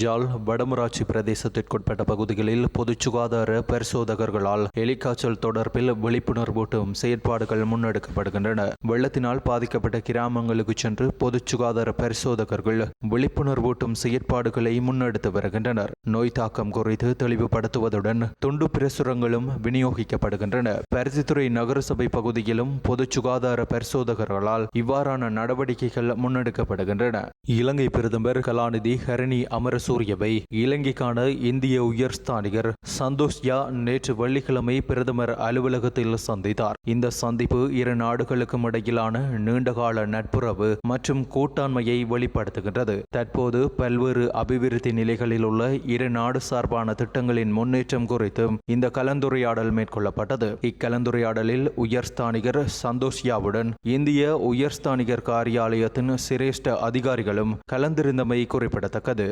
ஜால் வடமராட்சி பிரதேசத்திற்குட்பட்ட பகுதிகளில் பொது சுகாதார பரிசோதகர்களால் எலிக்காய்ச்சல் தொடர்பில் விழிப்புணர்வூட்டும் செயற்பாடுகள் முன்னெடுக்கப்படுகின்றன. வெள்ளத்தினால் பாதிக்கப்பட்ட கிராமங்களுக்கு சென்று பொது சுகாதார பரிசோதகர்கள் விழிப்புணர்வூட்டும் செயற்பாடுகளை முன்னெடுத்து வருகின்றனர். நோய் தாக்கம் குறித்து தெளிவுபடுத்துவதுடன் துண்டு பிரசுரங்களும் விநியோகிக்கப்படுகின்றன. பருத்தித்துறை நகரசபை பகுதியிலும் பொது சுகாதார பரிசோதகர்களால் இவ்வாறான நடவடிக்கைகள் முன்னெடுக்கப்படுகின்றன. இலங்கை பிரதமர் கலாநிதி ஹரணி சூரியவை. இலங்கைக்கான இந்திய உயர்ஸ்தானிகர் சந்தோஷ் யா நேற்று வெள்ளிக்கிழமை பிரதமர் அலுவலகத்தில் சந்தித்தார். இந்த சந்திப்பு இரு நாடுகளுக்கும் இடையிலான நீண்டகால நட்புறவு மற்றும் கூட்டாண்மையை வெளிப்படுத்துகின்றது. தற்போது பல்வேறு அபிவிருத்தி நிலைகளில் உள்ள இரு நாடு சார்பான திட்டங்களின் முன்னேற்றம் குறித்தும் இந்த கலந்துரையாடல் மேற்கொள்ளப்பட்டது. இக்கலந்துரையாடலில் உயர்ஸ்தானிகர் சந்தோஷ் யாவுடன் இந்திய உயர்ஸ்தானிகர் காரியாலயத்தின் சிரேஷ்ட அதிகாரிகளும் கலந்திருந்தமை குறிப்பிடத்தக்கது.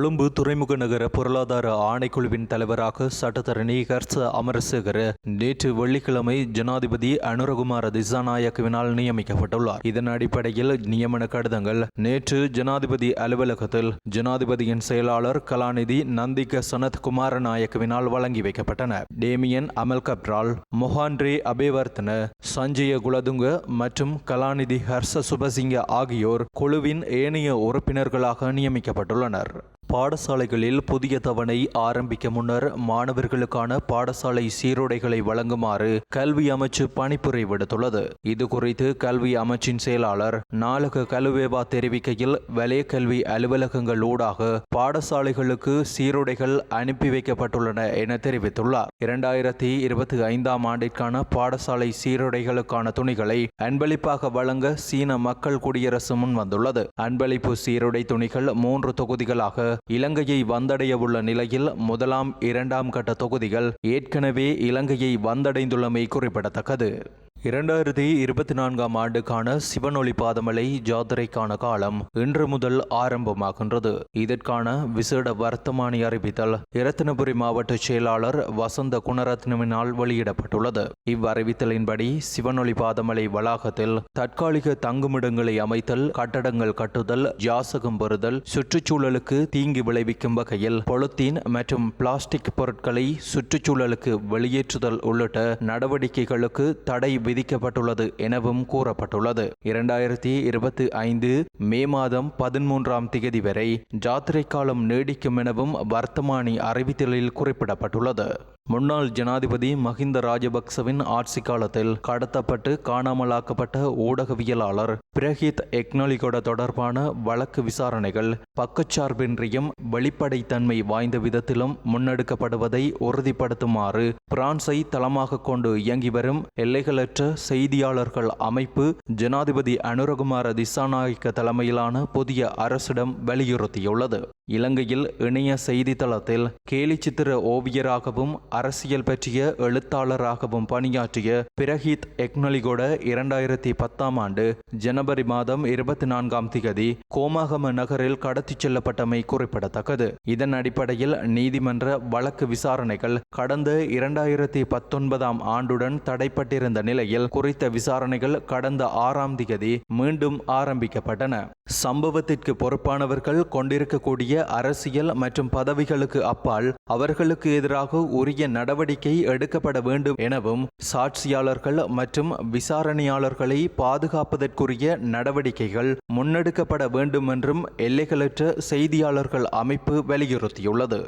கொழும்பு துறைமுக நகர பொருளாதார ஆணைக்குழுவின் தலைவராக சட்டத்தரணி ஹர்ஷ அமரசேகர நேற்று வெள்ளிக்கிழமை ஜனாதிபதி அனுரகுமார திசாநாயக்கவினால் நியமிக்கப்பட்டுள்ளார். இதன் அடிப்படையில் நியமன கடிதங்கள் நேற்று ஜனாதிபதி அலுவலகத்தில் ஜனாதிபதியின் செயலாளர் கலாநிதி நந்திக சனத் குமாரநாயக்கவினால் வழங்கி வைக்கப்பட்டன. டேமியன் அமல் கப்ரால் மொஹான்ரே அபேவர்த்தன சஞ்சய குலதுங்க மற்றும் கலாநிதி ஹர்ஷ சுபசிங்க ஆகியோர் குழுவின் ஏனைய உறுப்பினர்களாக நியமிக்கப்பட்டுள்ளனர். பாடசாலைகளில் புதிய தவணை ஆரம்பிக்க முன்னர் மாணவர்களுக்கான பாடசாலை சீருடைகளை வழங்குமாறு கல்வி அமைச்சு பணிப்புரை விடுத்துள்ளது. இது குறித்து கல்வி அமைச்சின் செயலாளர் நாளக கலுவேவா தெரிவிக்கையில் வலய கல்வி அலுவலகங்கள் ஊடாக பாடசாலைகளுக்கு சீருடைகள் அனுப்பி வைக்கப்பட்டுள்ளன என தெரிவித்துள்ளார். இரண்டாயிரத்தி இருபத்தி ஐந்தாம் ஆண்டிற்கான பாடசாலை சீருடைகளுக்கான துணிகளை அன்பளிப்பாக வழங்க சீன மக்கள் குடியரசு முன் வந்துள்ளது அன்பளிப்பு சீருடை துணிகள் மூன்று தொகுதிகளாக இலங்கையை வந்தடையவுள்ள நிலையில் முதலாம் இரண்டாம் கட்ட தொகுதிகள் ஏற்கனவே இலங்கையை வந்தடைந்துள்ளமை குறிப்பிடத்தக்கது. இரண்டாயிரத்தி இருபத்தி நான்காம் ஆண்டுக்கான சிவனொளி பாதமலை ஜாத்திரைக்கான காலம் இன்று முதல் ஆரம்பமாகின்றது. இதற்கான விசேட வர்த்தமானி அறிவித்தல் இரத்தினபுரி மாவட்ட செயலாளர் வசந்த குணரத்னவினால் வெளியிடப்பட்டுள்ளது. இவ்வறிவித்தலின்படி சிவனொளி பாதமலை வளாகத்தில் தற்காலிக தங்குமிடங்களை அமைத்தல் கட்டடங்கள் கட்டுதல் ஜாசகம் பெறுதல் சுற்றுச்சூழலுக்கு தீங்கு விளைவிக்கும் வகையில் பொலித்தீன் மற்றும் பிளாஸ்டிக் பொருட்களை சுற்றுச்சூழலுக்கு வெளியேற்றுதல் உள்ளிட்ட நடவடிக்கைகளுக்கு தடை விதிக்கப்பட்டுள்ளது எனவும் கூறப்பட்டுள்ளது. இரண்டாயிரத்தி இருபத்தி ஐந்து மே மாதம் பதிமூன்றாம் திகதி வரை ஜாத்திரை காலம் நீடிக்கும் எனவும் வர்த்தமானி அறிவித்தலில் குறிப்பிடப்பட்டுள்ளது. முன்னாள் ஜனாதிபதி மஹிந்த ராஜபக்சவின் ஆட்சி காலத்தில் கடத்தப்பட்டு காணாமலாக்கப்பட்ட ஊடகவியலாளர் பிரஹித் எக்னாலிகொட தொடர்பான வழக்கு விசாரணைகள் பக்கச்சார்பின்றியும் வெளிப்படைத்தன்மை வாய்ந்த விதத்திலும் முன்னெடுக்கப்படுவதை உறுதிப்படுத்துமாறு பிரான்சை தளமாக கொண்டு இயங்கி வரும் எல்லைகளற்ற செய்தியாளர்கள் அமைப்பு ஜனாதிபதி அனுரகுமார திசாநாயக்க தலைமையிலான புதிய அரசிடம் வலியுறுத்தியுள்ளது. இலங்கையில் இணைய செய்தித்தளத்தில் கேலிச்சித்திர ஓவியராகவும் அரசியல் பற்றிய எழுத்தாளராகவும் பணியாற்றிய பிரஹித் எக்னலிகோட இரண்டாயிரத்தி பத்தாம் ஆண்டு ஜனவரி மாதம் இருபத்தி நான்காம் திகதி கோமாகம நகரில் கடத்திச் செல்லப்பட்டமை குறிப்பிடத்தக்கது. இதன் அடிப்படையில் நீதிமன்ற வழக்கு விசாரணைகள் கடந்த இரண்டாயிரத்தி பத்தொன்பதாம் ஆண்டுடன் தடைப்பட்டிருந்த நிலையில் குறித்த விசாரணைகள் கடந்த ஆறாம் திகதி மீண்டும் ஆரம்பிக்கப்பட்டன. சம்பவத்திற்கு பொறுப்பானவர்கள் கொண்டிருக்கக்கூடிய அரசியல் மற்றும் பதவிகளுக்கு அப்பால் அவர்களுக்கு எதிராக உரிய நடவடிக்கை எடுக்கப்பட வேண்டும் எனவும் சாட்சியாளர்கள் மற்றும் விசாரணையாளர்களை பாதுகாப்பதற்குரிய நடவடிக்கைகள் முன்னெடுக்கப்பட வேண்டும் என்றும் எல்லைகளற்ற செய்தியாளர்கள் அமைப்பு வலியுறுத்தியுள்ளது.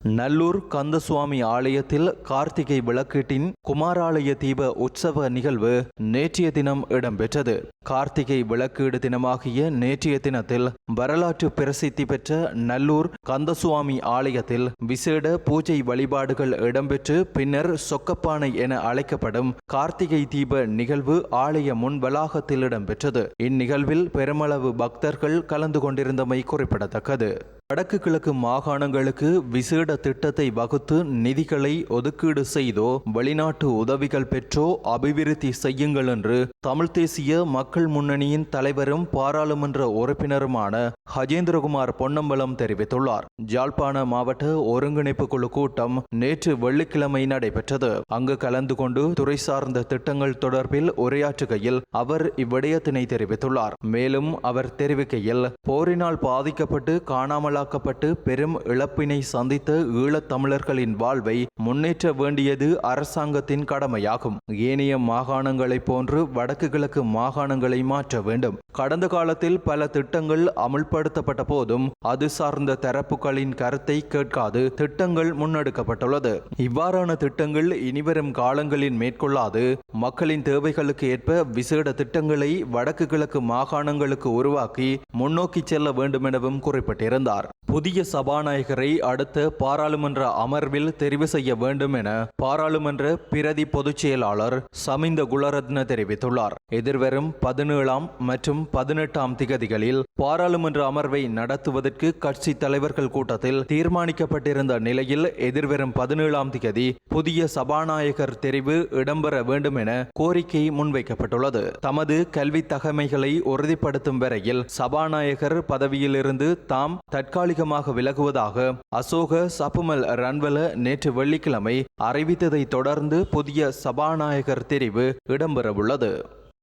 நல்லூர் கந்தசுவாமி ஆலயத்தில் கார்த்திகை விளக்கீட்டின் குமாராலய தீப உற்சவ நிகழ்வு நேற்றைய தினம் இடம்பெற்றது. கார்த்திகை விளக்கீடு தினமாகிய நேற்றைய தினத்தில் வரலாற்று பிரசித்தி பெற்ற நல்லூர் கந்தசுவாமி ஆலயத்தில் விசேட பூஜை வழிபாடுகள் இடம்பெற்று பின்னர் சொக்கப்பானை என அழைக்கப்படும் கார்த்திகை தீப நிகழ்வு ஆலய முன் வளாகத்தில் இடம்பெற்றது. இந்நிகழ்வில் பெருமளவு பக்தர்கள் கலந்து கொண்டிருந்தமை குறிப்பிடத்தக்கது. வடக்கு கிழக்கு மாகாணங்களுக்கு விசேட திட்டத்தை வகுத்து நிதிகளை ஒதுக்கீடு செய்தோ வெளிநாட்டு உதவிகள் பெற்றோ அபிவிருத்தி செய்யுங்கள் என்று தமிழ் தேசிய மக்கள் முன்னணியின் தலைவரும் பாராளுமன்ற உறுப்பினருமான ஹஜேந்திரகுமார் பொன்னம்பலம் தெரிவித்துள்ளார். ஜாழ்ப்பாண மாவட்ட ஒருங்கிணைப்பு குழு கூட்டம் நேற்று வெள்ளிக்கிழமை நடைபெற்றது. அங்கு கலந்து கொண்டு துறை சார்ந்த திட்டங்கள் தொடர்பில் உரையாற்றுகையில் அவர் இவ்விடயத்தினை தெரிவித்துள்ளார். மேலும் அவர் தெரிவிக்கையில் போரினால் பாதிக்கப்பட்டு காணாமலாக்கப்பட்டு பெரும் இழப்பினை சந்தித்த ஈழத் தமிழர்களின் வாழ்வை முன்னேற்ற வேண்டியது அரசாங்கத்தின் கடமையாகும். ஏனைய மாகாணங்களைப் போன்று வடக்கு கிழக்கு மாகாணங்களை மாற்ற வேண்டும். கடந்த காலத்தில் பல திட்டங்கள் அமுல்படுத்தப்பட்ட போதும் அது சார்ந்த தரப்புகளின் கருத்தை கேட்காது திட்டங்கள் முன்னெடுக்கப்பட்டுள்ளது. இவ்வாறான திட்டங்கள் இனிவரும் காலங்களில் மேற்கொள்ளாது. மக்களின் தேவைகளுக்கு ஏற்ப விசேட திட்டங்களை வடக்கு கிழக்கு மாகாணங்களுக்கு உருவாக்கி முன்னோக்கி செல்ல வேண்டும் எனவும் குறிப்பிட்டிருந்தார். புதிய சபாநாயகரை அடுத்த பாராளுமன்ற அமர்வில் தெரிவு செய்ய வேண்டும் என பாராளுமன்ற பிரதி பொதுச் செயலாளர் சமிந்த குலரத்ன தெரிவித்துள்ளார். எதிர்வரும் பதினேழாம் மற்றும் பதினெட்டாம் திகதிகளில் பாராளுமன்ற அமர்வை நடத்துவதற்கு கட்சி தலைவர்கள் கூட்டத்தில் தீர்மானிக்கப்பட்டிருந்த நிலையில் எதிர்வரும் பதினேழாம் திகதி புதிய சபாநாயகர் தெரிவு இடம்பெற வேண்டும் என கோரிக்கை முன்வைக்கப்பட்டுள்ளது. தமது கல்வி தகமைகளை உறுதிப்படுத்தும் வரையில் சபாநாயகர் பதவியிலிருந்து தாம் தற்காலிகமாக விலகுவதாக அசோக சப்புமல் ரன்வல நேற்று வெள்ளிக்கிழமை அறிவித்ததை தொடர்ந்து புதிய சபாநாயகர் தெரிவு இடம்பெறவுள்ளது.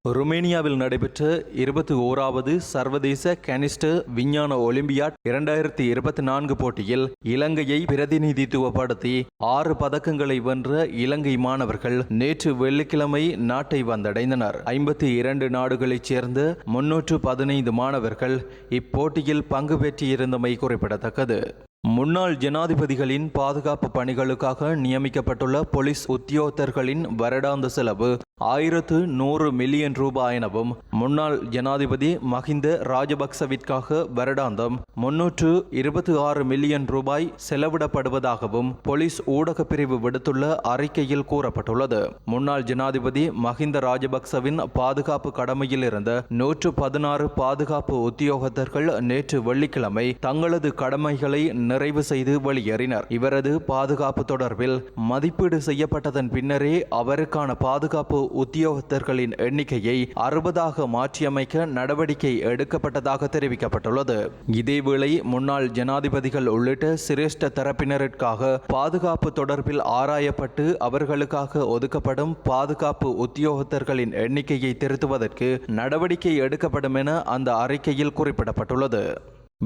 ருமேனியாவில் நடைபெற்ற இருபத்தி ஓராவது சர்வதேச கனிஸ்ட விஞ்ஞான ஒலிம்பியாட் இரண்டாயிரத்தி இருபத்தி நான்கு போட்டியில் இலங்கையை பிரதிநிதித்துவப்படுத்தி ஆறு பதக்கங்களை வென்ற இலங்கை மாணவர்கள் நேற்று வெள்ளிக்கிழமை நாட்டை வந்தடைந்தனர். ஐம்பத்தி இரண்டு நாடுகளைச் சேர்ந்த முன்னூற்று பதினைந்து மாணவர்கள் இப்போட்டியில் பங்கு பெற்றிருந்தமை குறிப்பிடத்தக்கது. முன்னாள் ஜனாதிபதிகளின் பாதுகாப்பு பணிகளுக்காக நியமிக்கப்பட்டுள்ள போலீஸ் உத்தியோகத்தர்களின் வருடாந்த செலவு ஆயிரத்து நூறு மில்லியன் ரூபாய் எனவும் முன்னாள் ஜனாதிபதி மஹிந்த ராஜபக்சவிற்காக வருடாந்தம் முன்னூற்று இருபத்தி ஆறு மில்லியன் ரூபாய் செலவிடப்படுவதாகவும் போலீஸ் ஊடகப் பிரிவு விடுத்துள்ள அறிக்கையில் கூறப்பட்டுள்ளது. முன்னாள் ஜனாதிபதி மஹிந்த ராஜபக்சவின் பாதுகாப்பு கடமையில் இருந்த நூற்று பதினாறு பாதுகாப்பு உத்தியோகத்தர்கள் நேற்று வெள்ளிக்கிழமை தங்களது கடமைகளை நிறைவு செய்து வெளியேறினர். இவரது பாதுகாப்பு தொடர்பில் மதிப்பீடு செய்யப்பட்டதன் பின்னரே அவருக்கான பாதுகாப்பு உத்தியோகத்தர்களின் எண்ணிக்கையை அறுபதாக மாற்றியமைக்க நடவடிக்கை எடுக்கப்பட்டதாக தெரிவிக்கப்பட்டுள்ளது. இதேவேளை முன்னாள் ஜனாதிபதிகள் உள்ளிட்ட சிரேஷ்ட தரப்பினருக்காக பாதுகாப்பு தொடர்பில் ஆராயப்பட்டு அவர்களுக்காக ஒதுக்கப்படும் பாதுகாப்பு உத்தியோகத்தர்களின் எண்ணிக்கையை திருத்துவதற்கு நடவடிக்கை எடுக்கப்படும் என அந்த அறிக்கையில் குறிப்பிடப்பட்டுள்ளது.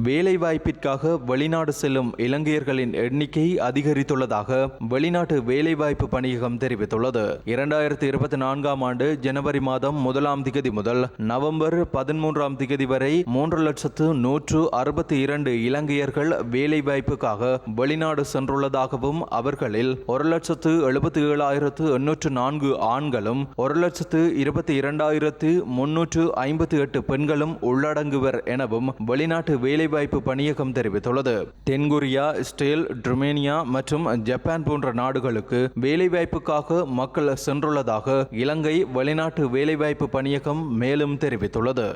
வேலைவாய்ப்பிற்காக வெளிநாடு செல்லும் இலங்கையர்களின் எண்ணிக்கை அதிகரித்துள்ளதாக வெளிநாட்டு வேலைவாய்ப்பு பணியகம் தெரிவித்துள்ளது. இரண்டாயிரத்தி இருபத்தி நான்காம் ஆண்டு ஜனவரி மாதம் முதலாம் திகதி முதல் நவம்பர் பதிமூன்றாம் திகதி வரை மூன்று லட்சத்து நூற்று அறுபத்தி இரண்டு இலங்கையர்கள் வேலைவாய்ப்புக்காக வெளிநாடு சென்றுள்ளதாகவும் அவர்களில் ஒரு லட்சத்து எழுபத்தி ஏழாயிரத்து எண்ணூற்று நான்கு ஆண்களும் ஒரு லட்சத்து இருபத்தி இரண்டாயிரத்து முன்னூற்று ஐம்பத்தி எட்டு பெண்களும் உள்ளடங்குவர் எனவும் வெளிநாட்டு வேலை வேலைவாய்ப்பு பணியகம் தெரிவித்துள்ளது. தென்கொரியா இஸ்ரேல் ட்ருமேனியா மற்றும் ஜப்பான் போன்ற நாடுகளுக்கு வேலைவாய்ப்புக்காக மக்கள் சென்றுள்ளதாக இலங்கை வெளிநாட்டு வேலைவாய்ப்பு பணியகம் மேலும் தெரிவித்துள்ளது.